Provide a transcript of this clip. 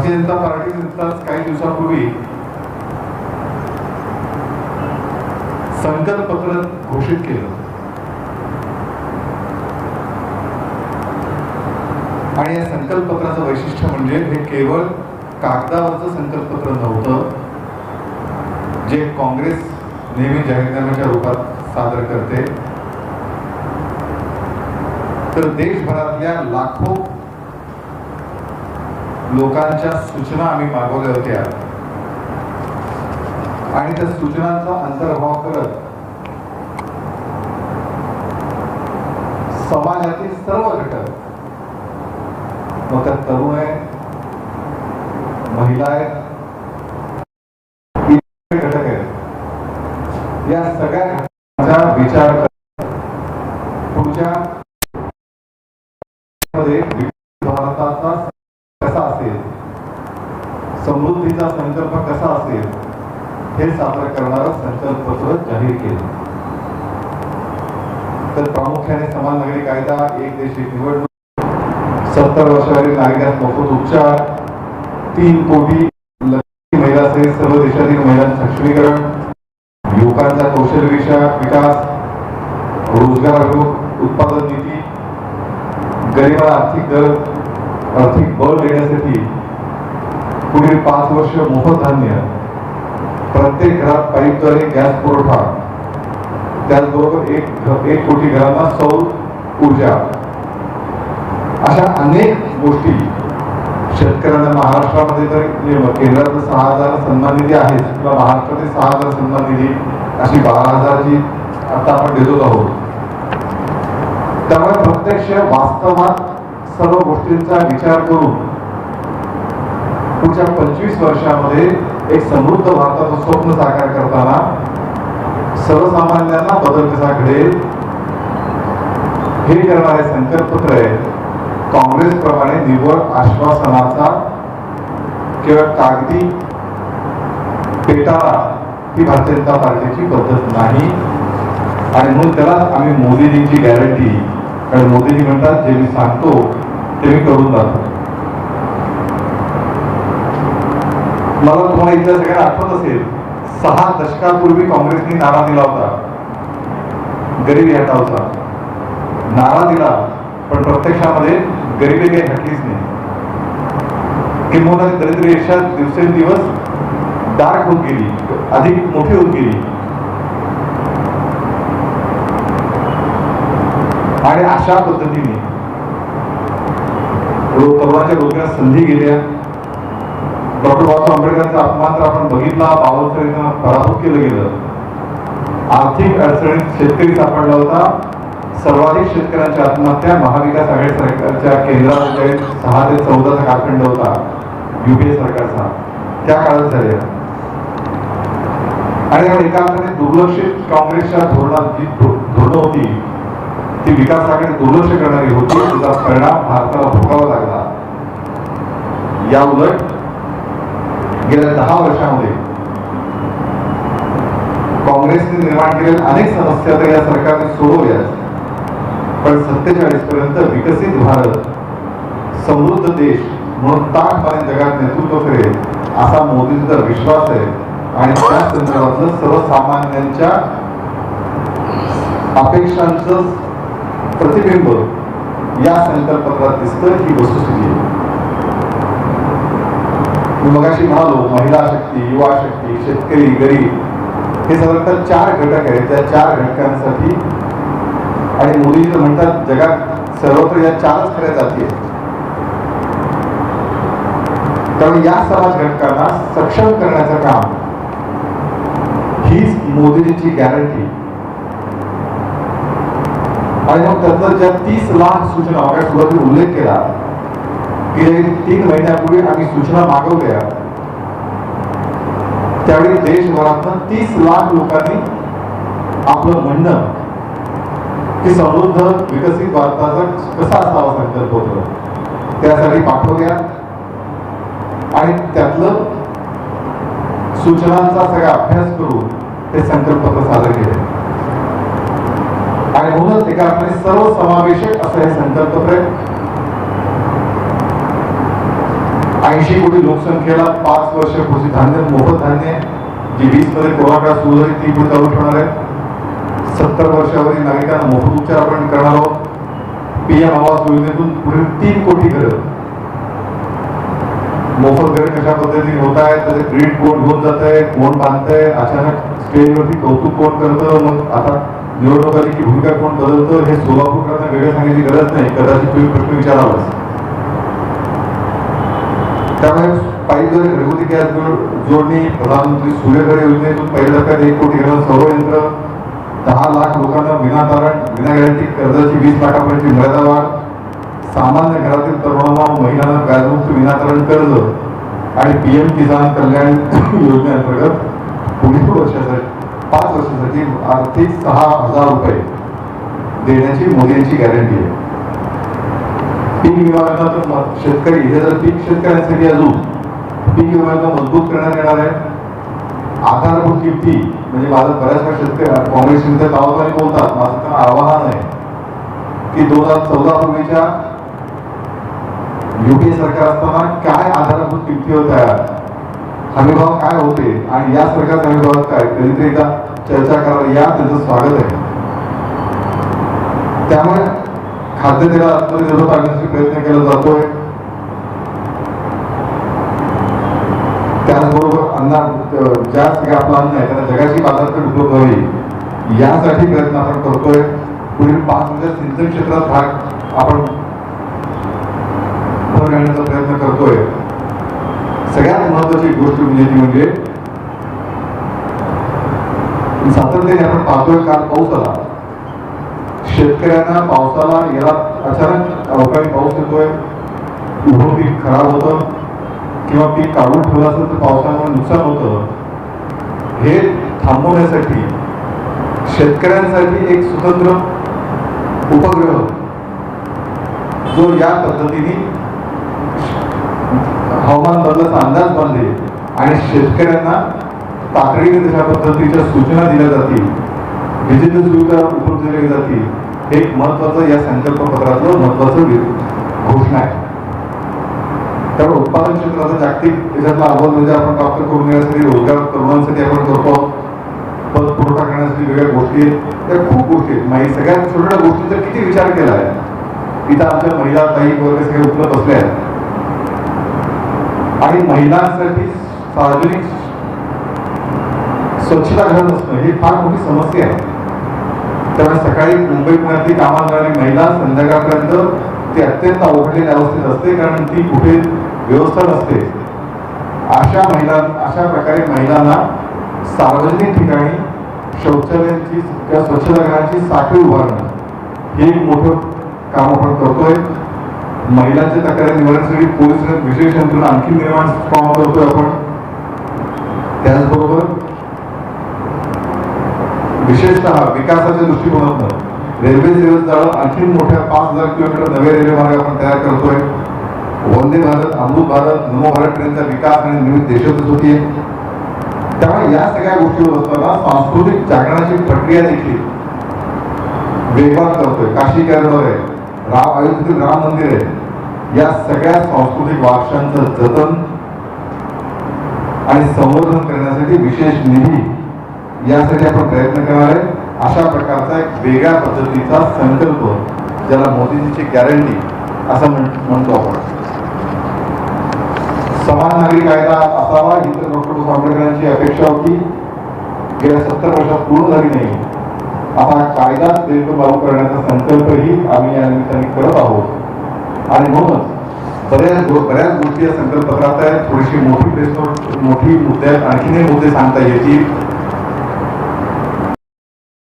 Bharatiya Janata party नुकताच काही दिवसापूर्वी संकल्प पत्र घोषित केलं. आणि या संकल्पपत्राचं वैशिष्ट्य म्हणजे हे केवळ कागदावरचं संकल्पपत्र नव्हतं जे काँग्रेस नेहमी जाहीरनाम्याच्या रूपात सादर करते. तर देशभरातल्या लाखो लोकांच्या सूचना आम्ही मागवल्या होत्या आणि त्या सूचनांचा अंतर्भाव करत समाजातील सर्व घटक मग त्या तरुण आहे महिला आहेत घटक आहेत या सगळ्या घटकांचा विचार करत पुढच्या मध्ये विकसित भारताचा कसा असेल समृद्धीचा संकल्प कसा असेल हे सादर करणारं संकल्पपत्र जाहीर केलं तर प्रामुख्याने समान नागरी कायदा एक देश एक निवडणूक सत्तर वर्षावरील नागरिकांना मोफत उपचार तीन कोटी महिला सहित सर्व देशातील महिलांचं सक्षमीकरण युवकांचा कौशल्य विषयक विकास रोजगार उत्पादन नीती गरिबाला आर्थिक दर आर्थिक बळ देण्यासाठी पुढील पाच वर्ष मोफत धान्य प्रत्येक घरात पाईपद्वारे गॅस पुरवठा त्याचबरोबर एक एक कोटी घरांना सौर ऊर्जा. अशा अनेक गोष्टी शेतकऱ्यांना महाराष्ट्रामध्ये तर केंद्रात सहा हजार सन्मान निधी आहेच किंवा महाराष्ट्रातील सहा हजार सन्मान निधी अशी बारा हजारची आता आपण देतो आहोत. त्यामुळे प्रत्यक्ष वास्तवात सर्व गोष्टींचा विचार करून पुढच्या पंचवीस वर्षामध्ये एक समृद्ध भारताचं स्वप्न साकार करताना सर्वसामान्यांना बदल कसा घडेल? हे करणारे संकल्पपत्र आहे काँग्रेस प्रमाणे निव्वळ आश्वासनाचा किंवा कागदी पेटाळा ही भारतीय जनता पार्टीची पद्धत नाही. आणि म्हणून त्याला आम्ही मोदीजींची गॅरंटी कारण मोदीजी म्हणतात जे मी सांगतो ते मी करून जातो मला तुम्हाला इथल्या सगळ्यांना आठवत असेल सहा दशकापूर्वी काँग्रेसने नारा दिला होता. गरिबी हटावचा नारा दिला पण प्रत्यक्षामध्ये गरिबी काही हटलीच नाही. किंबहुना दरिद्र रेषा दिवसेंदिवस डार्क होत गेली अधिक मोठी होत गेली. आणि अशा पद्धतीने रो- तरुणाच्या रोजगार संधी गेल्या. डॉक्टर बाबासाहेब आंबेडकरांचा अपमान तर आपण बघितला बाबासाहेबांना पराभूत केलं गेलं. आर्थिक अडचणीत शेतकरी सापडला होता. सर्वाधिक शेतकऱ्यांच्या आत्महत्या महाविकास आघाडी सरकारच्या केंद्रामध्ये सहा ते चौदाचा कालखंड होता युपीए सरकारचा. त्या काळात झाल्या आणि या एका अर्थाने दुर्लक्षित काँग्रेसच्या धोरणात जी धो- धोरणं होती ती विकास आघाडी दुर्लक्ष करणारी होती. त्याचा परिणाम भारताला भोगावा लागला. या उलट गेल्या दहा वर्षामध्ये काँग्रेसने निर्माण केलेल्या अनेक समस्या तर या सरकारने सोडवल्या पण सत्तेचाळीस पर्यंत विकसित भारत समृद्ध देश म्हणून ताटपणे जगात नेतृत्व करेल असा मोदींचा विश्वास आहे. आणि त्या संदर्भातलं सर्वसामान्यांच्या अपेक्षांचं प्रतिबिंब या संकल्पत्रात दिसतं ही वस्तुस्थिती आहे. मी मगाशी म्हणालो महिला शक्ती युवा शक्ती शेतकरी गरीब हे साधारणतः चार घटक आहेत. त्या चार घटकांसाठी आणि मोदी तर म्हणतात जगात सर्वत्र या चारच खऱ्या जाती आहेत. त्यामुळे या समाज घटकांना सक्षम करण्याचं काम हीच मोदींची गॅरंटी आणि मग त्यातलं ज्या तीस लाख सूचना सुरुवातीला उल्लेख केला गेले तीन महिन्यापूर्वी आम्ही सूचना मागवल्या. त्यावेळी देशभरातनं तीस लाख लोकांनी आपलं म्हणणं की समृद्ध विकसित भारताचा कसा असावा संकल्प होतं त्यासाठी पाठवल्या. आणि त्यातलं सूचनांचा सगळा अभ्यास करून ते संकल्पपत्र सादर केले. आणि म्हणूनच एका अर्थाने सर्वसमावेशक असं हे संकल्पपत्र आहे. ऐंशी कोटी लोकसंख्येला पाच वर्ष पुढची धान्य मोफत धान्य जी वीसमध्ये कोरोना काळ सुरू झाली ती पुढे चालू ठेवणार आहे सत्तर वर्षावरील नागरिकांना मोफत उपचार आपण करणार आहोत. पीएम आवास योजनेतून पुढील तीन कोटी घरं. मोफत घर कशा पद्धतीने होत आहे त्याचे क्रेडिट कोण घेऊन जात आहे कोण बांधतंय? अचानक स्टेजवरती कौतुक कोण करतं? मग आता निवडणूक की भूमिका कोण बदलतं? हे सोलापूरकरांना वेगळं सांगायची गरज नाही. कदाचित तुम्ही प्रश्न विचारावाच त्यामुळे पाहिजे घरगुती गॅस जोडणी प्रधानमंत्री सूर्यघर योजनेतून पहिल्या टप्प्यात एक कोटी घरांना सर्व यंत्र. दहा लाख लोकांना विनातारण विना गॅरंटी कर्जाची वीस लाखापर्यंत मर्यादा वाढ. सामान्य घरातील तरुणांना महिलांना व्याजमुक्त विनातारण कर्ज आणि पीएम किसान कल्याण योजनेअंतर्गत पुढील वर्षासाठी पाच वर्षासाठी आर्थिक सहा हजार रुपये देण्याची मोदी यांची गॅरंटी आहे. पीक विमा शेतकरी हे जर पीक शेतकऱ्यांसाठी अजून पीक विभागाला मजबूत करण्यात येणार आहे. आधारभूत किमती म्हणजे माझं बऱ्याच वेळा शेतकरी काँग्रेस विरुद्ध गावाकडे बोलतात माझं त्यांना आवाहन आहे की दोन हजार चौदा पूर्वीच्या युपीए सरकार असताना काय आधारभूत किमती होत्या हमीभाव काय होते? आणि या सरकारच्या हमीभावात काय? कधीतरी एकदा चर्चा करायला या त्याचं स्वागत आहे. त्यामुळे खाद्यतेला आत्मनिर्भर करण्यासाठी प्रयत्न केला जातोय. त्याचबरोबर अन्ना ज्या सगळ्या आपलं अन्न आहे त्याला जगाची बाजारपेठ उपलब्ध व्हावी यासाठी प्रयत्न आपण करतोय. पुढील पाच वर्षात सिंचन क्षेत्रात भाग आपण भर घालण्याचा प्रयत्न करतोय. सगळ्यात महत्वाची गोष्ट म्हणजे ती म्हणजे सातत्याने आपण पाहतोय काल पाऊस आला. शेतकऱ्यांना पावसाला याला अचानक अवकाळी पाऊस येतोय उभं पीक खराब होतं किंवा पीक काढून ठेवलं असेल तर पावसामुळे नुकसान होतं. हे थांबवण्यासाठी शेतकऱ्यांसाठी एक स्वतंत्र उपग्रह जो या पद्धतीने हवामान बदलाचा अंदाज बांधले आणि शेतकऱ्यांना तातडीने तशा पद्धतीच्या सूचना दिल्या जातील. डिजिटल सुविधा उपलब्ध केल्या जातील. हे एक महत्वाचं या संकल्पपत्रातलं महत्वाचं घोषणा आहे. त्यामुळे उत्पादन क्षेत्राचा जागतिक याच्यातला आव्हान म्हणजे आपण प्राप्त करून देण्यासाठी रोजगार तरुणांसाठी आपण करतो. पद पुरवठा करण्यासाठी वेगळ्या गोष्टी आहेत. त्या खूप गोष्टी आहेत. माहिती सगळ्यात छोट्या गोष्टीचा किती विचार केला आहे. तिथं आमच्या महिला ताई वगैरे सगळे उपलब्ध असले आहेत. आणि महिलांसाठी सार्वजनिक स्वच्छता घर नसणं ही फार मोठी समस्या आहे. त्यामुळे सकाळी मुंबई पुण्यातली कामाला जाणारी महिला संध्याकाळपर्यंत ती अत्यंत अवघडलेल्या अवस्थेत असते कारण ती कुठे व्यवस्था नसते. अशा महिला अशा प्रकारे महिलांना सार्वजनिक ठिकाणी शौचालयांची किंवा स्वच्छतागृहाची साखळी उभारणं हे एक मोठं काम आपण करतोय. महिलांच्या तक्रारी निवारणासाठी पोलीस विशेष यंत्रणा आणखी निर्माण काम करतोय आपण. त्याचबरोबर विशेषतः विकासाच्या दृष्टिकोनातून रेल्वे सेवेत जाणं आणखी मोठ्या पाच हजार किलोमीटर नवे रेल्वे मार्ग आपण तयार करतोय. वंदे भारत अमृत भारत नमो भारत ट्रेनचा विकास आणि निमित्त देशातच होती त्यामुळे या सगळ्या गोष्टी असताना सांस्कृतिक जागरणाची प्रक्रिया देखील वेगवान करतोय. काशी कॅरिडॉर आहे राम अयोध्येतील राम मंदिर आहे या सगळ्या सांस्कृतिक वारशांचं जतन आणि संवर्धन करण्यासाठी विशेष निधी यासाठी आपण प्रयत्न करणार आहे अशा प्रकारचा एक वेगळ्या पद्धतीचा संकल्प ज्याला मोदीजीची गॅरंटी असं म्हणतो आपण. समान नागरी कायदा असावा ही तर डॉक्टर आंबेडकरांची अपेक्षा होती. गेल्या सत्तर वर्षात पूर्ण झाली नाही. आता कायदा दीर्घ लागू करण्याचा संकल्पही आम्ही या निमित्ताने करत आहोत. आणि म्हणूनच बऱ्याच बऱ्याच गोष्टी या संकल्पपत्रात आहेत. थोडीशी मोठी प्रेस मोठी मुद्दे आहेत आणखीनही मुद्दे सांगता येतील.